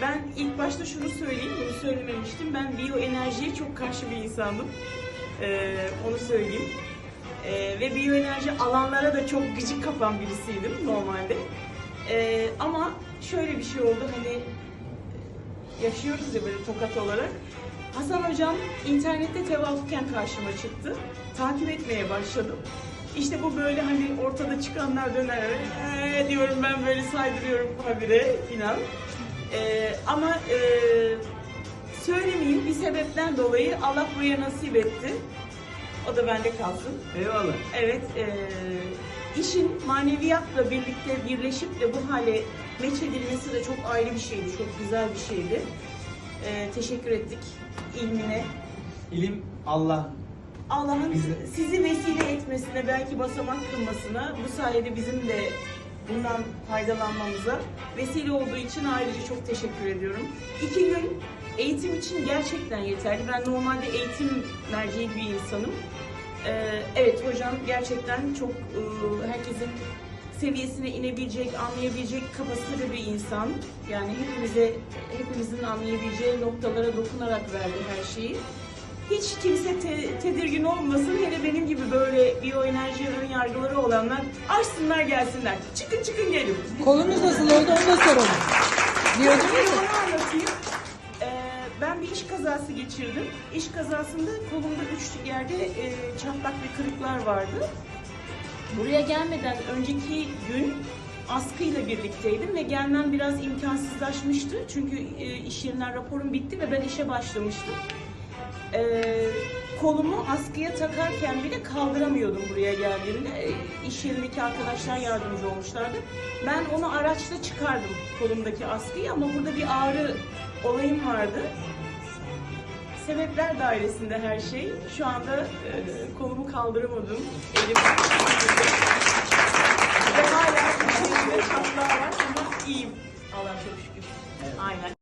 Ben ilk başta şunu söyleyeyim, bunu söylememiştim. Ben biyoenerjiye çok karşı bir insandım. Ee, onu söyleyeyim. Ee, ve biyoenerji alanlara da çok gıcık kapan birisiydim normalde. Ee, ama şöyle bir şey oldu hani yaşıyoruz ya böyle tokat olarak. Hasan hocam internette tevafuken karşıma çıktı. Takip etmeye başladım. İşte bu böyle hani ortada çıkanlar döner "Ee," diyorum ben böyle saydırıyorum habire inan. Ee, ama e, söylemeyeyim bir sebepten dolayı Allah buraya nasip etti. O da bende kalsın. Eyvallah. Evet, eee, işin maneviyatla birlikte birleşip de bu hale meç edilmesi de çok ayrı bir şeydi, çok güzel bir şeydi. Eee, teşekkür ettik ilmine. İlim Allah. Allah'ın Bizi- sizi vesile etmesine, belki basamak kılmasına, bu sayede bizim de bundan faydalanmamıza vesile olduğu için ayrıca çok teşekkür ediyorum. İki gün eğitim için gerçekten yeterli. Ben normalde eğitim merceği bir insanım. Ee, evet hocam gerçekten çok e, herkesin seviyesine inebilecek, anlayabilecek kapasitede bir insan. Yani hepimize, hepimizin anlayabileceği noktalara dokunarak verdi her şeyi. Hiç kimse te- tedirgin olmasın. Hele benim gibi böyle biyoenerji ön yargıları olanlar açsınlar gelsinler. Çıkın çıkın gelin. Kolunuz nasıl oldu onu da soralım. Diyordunuz Ben ya. onu anlatayım. Ee, ben bir iş kazası geçirdim. İş kazasında kolumda üç yerde e, çatlak ve kırıklar vardı. Buraya gelmeden önceki gün askıyla birlikteydim ve gelmem biraz imkansızlaşmıştı. Çünkü e, iş yerinden raporum bitti ve ben işe başlamıştım. Ee, kolumu askıya takarken bile kaldıramıyordum buraya geldiğimde. Ee, iş yerindeki arkadaşlar yardımcı olmuşlardı. Ben onu araçla çıkardım kolumdaki askıyı ama burada bir ağrı olayım vardı. Sebepler dairesinde her şey. Şu anda e, kolumu kaldıramadım. Elim ve hala içerimde çatlağı var ama iyiyim. Allah çok şükür. Evet. Aynen.